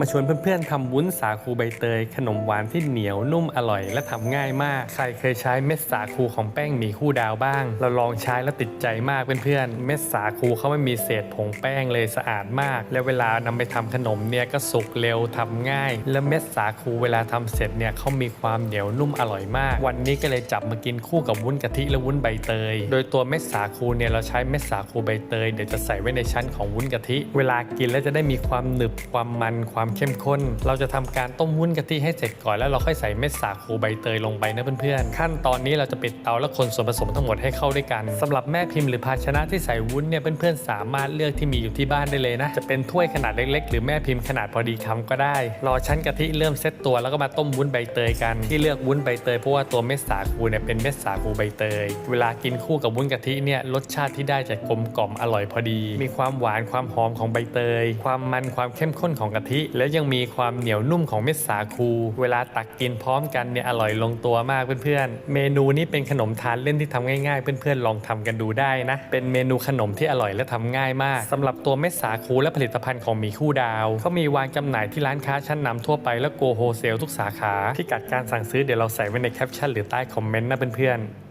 มาชวนเพื่อนๆทำวุ้นสาคูใบเตย ขนมหวานที่เหนียวนุ่มอร่อย และทำง่ายมาก ใครเคยใช้เม็ดสาคูของแป้งหมี่คู่ดาวบ้าง เราลองใช้แล้วติดใจมากเพื่อนๆเม็ดสาคูเขาไม่มีเศษผงแป้งเลยสะอาดมาก และเวลานำไปทำขนมเนี่ยก็สุกเร็วทำง่าย และเม็ดสาคูเวลาทำเสร็จเนี่ยเขามีความเหนียวนุ่มอร่อยมาก วันนี้ก็เลยจับมากินคู่กับวุ้นกะทิและวุ้นใบเตย โดยตัวเม็ดสาคูเนี่ยเราใช้เม็ดสาคูใบเตยเดี๋ยวจะใส่ไว้ในชั้นของวุ้นกะทิ เวลากินแล้วจะได้มีความหนึบความมันความเข้มข้น เราจะทำการต้มวุ้นกะทิให้เสร็จก่อนแล้วเราค่อยใส่เม็ดสาคูใบเตยลงไปนะเพื่อนๆขั้นตอนนี้เราจะปิดเตาแล้วคนส่วนผสมทั้งหมดให้เข้าด้วยกันสำหรับแม่พิมพ์หรือภาชนะที่ใส่วุ้นเนี่ยเพื่อนๆสามารถเลือกที่มีอยู่ที่บ้านได้เลยนะจะเป็นถ้วยขนาดเล็กๆ หรือแม่พิมพ์ขนาดพอดีคำก็ได้ รอชั้นกะทิเริ่มเซตตัวแล้วก็มาต้มวุ้นใบเตยกันที่เลือกวุ้นใบเตยเพราะว่าตัวเม็ดสาคูเนี่ยเป็นเม็ดสาคูใบเตย เวลากินคู่กับวุ้นกะทิเนี่ยรสชาติที่ได้จะกลมกล่อมอร่อยพอดี มีความหวานความหอมของใบเตย ความมันความเข้มข้นของกะทิและยังมีความเหนียวนุ่มของเม็ดสาคู เวลาตักกินพร้อมกันเนี่ยอร่อยลงตัวมากเพื่อนๆ เมนูนี้เป็นขนมทานเล่นที่ทำง่ายๆ เพื่อนๆ ลองทำกันดูได้นะ เป็นเมนูขนมที่อร่อยและทำง่ายมากสำหรับตัวเม็ดสาคูและผลิตภัณฑ์ของหมีคู่ดาวเขามีวางจำหน่ายที่ร้านค้าชั้นนำทั่วไปและโกโฮเซลทุกสาขาพิกัดการสั่งซื้อเดี๋ยวเราใส่ไว้ในแคปชั่นหรือใต้คอมเมนต์นะเพื่อนๆ